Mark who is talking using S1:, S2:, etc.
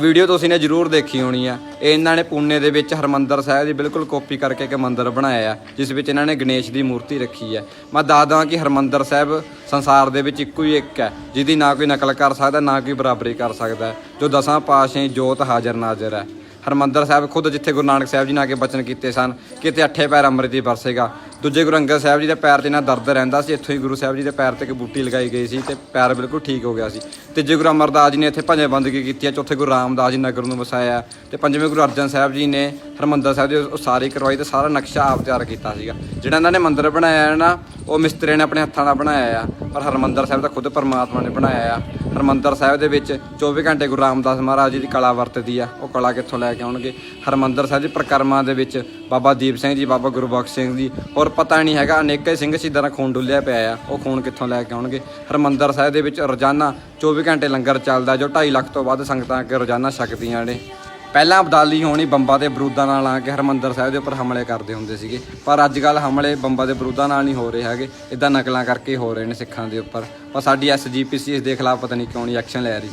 S1: Video ਤੁਸੀਂ ਨੇ ਜਰੂਰ ਦੇਖੀ ਹੋਣੀ ਆ। ਇਹ ਇਹਨਾਂ ਨੇ ਪੂਨੇ ਦੇ ਵਿੱਚ ਹਰਮੰਦਰ ਸਾਹਿਬ ਦੀ ਬਿਲਕੁਲ ਕਾਪੀ ਕਰਕੇ ਇੱਕ ਮੰਦਿਰ ਬਣਾਇਆ ਆ, ਜਿਸ ਵਿੱਚ ਇਹਨਾਂ ਨੇ ਗਣੇਸ਼ ਦੀ ਮੂਰਤੀ ਰੱਖੀ ਹੈ ਮੈਂ ਦੱਸਦਾ ਕਿ ਹਰਮੰਦਰ ਸਾਹਿਬ ਸੰਸਾਰ ਦੇ ਵਿੱਚ ਇੱਕੋ ਹੀ ਇੱਕ ਹੈ ਜਿਹਦੀ ਨਾ ਕੋਈ ਨਕਲ ਕਰ ਸਕਦਾ, ਨਾ ਕੋਈ ਬਰਾਬਰੀ ਕਰ ਸਕਦਾ। ਜੋ ਦਸਾਂ ਪਾਤਸ਼ਾਹੀ ਜੋਤ ਹਾਜ਼ਰ ਨਾਜ਼ਰ ਹੈ ਹਰਮੰਦਰ ਸਾਹਿਬ ਖੁਦ ਜਿੱਥੇ ਗੁਰੂ ਨਾਨਕ ਸਾਹਿਬ ਜੀ ਨੇ ਆ ਕੇ ਬਚਨ ਕੀਤੇ ਸਨ, ਕਿਤੇ ਅੱਠੇ ਪੈਰ ਅੰਮ੍ਰਿਤ ਹੀ ਵਰਸੇਗਾ। ਦੂਜੇ ਗੁਰੂ ਅੰਗਦ ਸਾਹਿਬ ਜੀ ਦੇ ਪੈਰ ਤੇ ਨਾ ਦਰਦ ਰਹਿੰਦਾ ਸੀ, ਇੱਥੋਂ ਹੀ ਗੁਰੂ ਸਾਹਿਬ ਜੀ ਦੇ ਪੈਰ ਤੇ ਇੱਕ ਬੂਟੀ ਲਗਾਈ ਗਈ ਸੀ ਤੇ ਪੈਰ ਬਿਲਕੁਲ ਠੀਕ ਹੋ ਗਿਆ ਸੀ। ਤੀਜੇ ਗੁਰੂ ਅਮਰਦਾਸ ਜੀ ਨੇ ਇੱਥੇ ਭਜਨ ਬੰਦਗੀ ਕੀਤੀ ਹੈ, ਚੌਥੇ ਗੁਰੂ ਰਾਮਦਾਸ ਜੀ ਨਗਰ ਨੂੰ ਵਸਾਇਆ ਤੇ ਪੰਜਵੇਂ ਗੁਰੂ ਅਰਜਨ ਸਾਹਿਬ ਜੀ ਨੇ ਹਰਮੰਦਰ ਸਾਹਿਬ ਦੀ ਉਸਾਰੀ ਕਰਵਾਈ ਤੇ ਸਾਰਾ ਨਕਸ਼ਾ ਆਪ ਤਿਆਰ ਕੀਤਾ ਸੀਗਾ। ਜਿਹੜਾ ਇਹਨਾਂ ਨੇ ਮੰਦਿਰ ਬਣਾਇਆ ਹੈ ਨਾ, ਉਹ ਮਿਸਤਰੀ ਨੇ ਆਪਣੇ ਹੱਥਾਂ ਨਾਲ ਬਣਾਇਆ ਆ, ਪਰ ਹਰਮੰਦਰ ਸਾਹਿਬ ਤਾਂ ਖੁਦ ਪਰਮਾਤਮਾ ਨੇ ਬਣਾਇਆ ਆ। ਹਰਮੰਦਰ ਸਾਹਿਬ ਦੇ ਵਿੱਚ 24 ਘੰਟੇ ਗੁਰੂ ਰਾਮਦਾਸ ਮਹਾਰਾਜ ਜੀ ਦੀ ਕਲਾ ਵਰਤਦੀ ਆ, ਉਹ ਕਲਾ ਕਿੱਥੋਂ ਲੈ ਕੇ ਆਉਣਗੇ? ਹਰਮੰਦਰ ਸਾਹਿਬ ਦੀ ਪ੍ਰਕਰਮਾਂ ਦੇ ਵਿੱਚ ਬਾਬਾ ਦੀਪ ਸਿੰਘ ਜੀ, ਬਾਬਾ ਗੁਰਬਖਸ਼ ਸਿੰਘ ਜੀ ਔਰ ਹੋਰ ਪਤਾ ਨਹੀਂ ਹੈਗਾ। ਅਨੇਕਾਂ ਹੀ ਸਿੰਘ ਸ਼ਹੀਦਾਂ ਦਾ ਖੂਨ ਡੁੱਲਿਆ ਪਿਆ ਆ। ਉਹ ਖੂਨ ਕਿੱਥੋਂ ਲੈ ਕੇ ਆਉਣਗੇ? ਹਰਮੰਦਰ ਸਾਹਿਬ ਦੇ ਵਿੱਚ ਰੋਜ਼ਾਨਾ 24 ਘੰਟੇ ਲੰਗਰ ਚੱਲਦਾ, ਜੋ 2.5 ਲੱਖ ਤੋਂ ਵੱਧ ਸੰਗਤਾਂ ਅੱਗੇ ਰੋਜ਼ਾਨਾ ਛਕਦੀਆਂ ਨੇ। ਪਹਿਲਾਂ ਅਬਦਾਲੀ ਹੋਣੀ ਬੰਬਾਂ ਦੇ ਬਰੂਦਾਂ ਨਾਲ ਆ ਕੇ ਹਰਮੰਦਰ ਸਾਹਿਬ ਦੇ ਉੱਪਰ ਹਮਲੇ ਕਰਦੇ ਹੁੰਦੇ ਸੀਗੇ। ਪਰ ਅੱਜ ਕੱਲ ਹਮਲੇ ਬੰਬਾਂ ਦੇ ਬਰੂਦਾਂ ਨਾਲ ਨਹੀਂ ਹੋ ਰਹੇ ਹੈਗੇ। ਇਦਾਂ ਨਕਲਾਂ ਕਰਕੇ ਹੋ ਰਹੇ ਨੇ ਸਿੱਖਾਂ ਦੇ ਉੱਪਰ। ਪਰ ਸਾਡੀ ਐਸਜੀਪੀਸੀ ਇਸ ਦੇ ਖਿਲਾਫ ਪਤਾ ਨਹੀਂ ਕਿਉਂ ਨਹੀਂ ਐਕਸ਼ਨ ਲੈ ਰਹੀ।